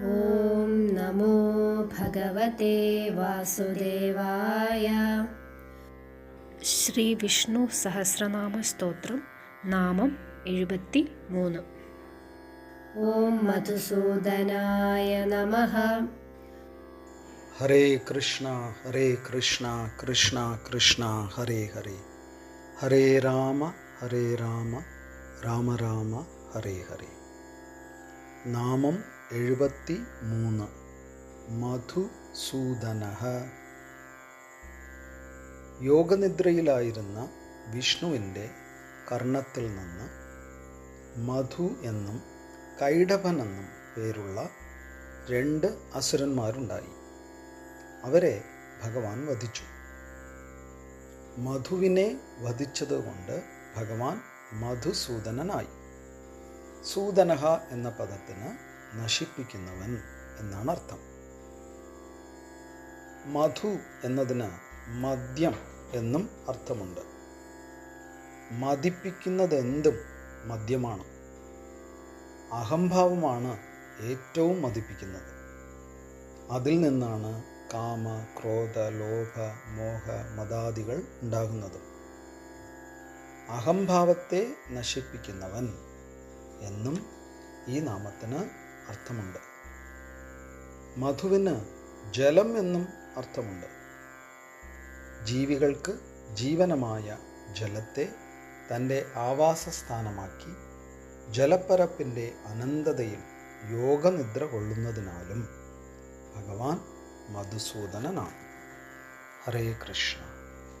ॐ नमो भगवते वासुदेवाय। श्रीविष्णुसहस्रनामस्तोत्रं नामम् एपति मून् ॐ मधुसूदनाय नमः। हरे कृष्ण हरे कृष्ण कृष्ण कृष्ण हरे हरे। हरे राम हरे राम राम राम हरे हरे। नामं എഴുപത്തി മൂന്ന് മധുസൂദന യോഗനിദ്രയിലായിരുന്ന വിഷ്ണുവിന്റെ കർണത്തിൽ നിന്ന് മധു എന്നും കൈഡഭൻ എന്നും പേരുള്ള രണ്ട് അസുരന്മാരുണ്ടായി. അവരെ ഭഗവാൻ വധിച്ചു. മധുവിനെ വധിച്ചതുകൊണ്ട് ഭഗവാൻ മധുസൂദനനായി. സൂദനഹ എന്ന പദത്തിന് നശിപ്പിക്കുന്നവൻ എന്നാണ് അർത്ഥം മധു എന്നതിന് മദ്യം എന്നും അർത്ഥമുണ്ട്. മതിപ്പിക്കുന്നതെന്തും മദ്യമാണ്. അഹംഭാവമാണ് ഏറ്റവും മതിപ്പിക്കുന്നത്. അതിൽ നിന്നാണ് കാമ ക്രോധ ലോഭ മോഹ മതാദികൾ ഉണ്ടാകുന്നത്. അഹംഭാവത്തെ നശിപ്പിക്കുന്നവൻ എന്നും ഈ നാമത്തിന് അർത്ഥമുണ്ട്. മധുവിന് ജലം എന്നും അർത്ഥമുണ്ട്. ജീവികൾക്ക് ജീവനമായ ജലത്തെ തന്റെ ആവാസസ്ഥാനമാക്കി ജലപ്പരപ്പിന്റെ അനന്തതയിൽ യോഗനിദ്ര കൊള്ളുന്നതിനാലും ഭഗവാൻ മധുസൂദനനാണ്. ഹരേ കൃഷ്ണ.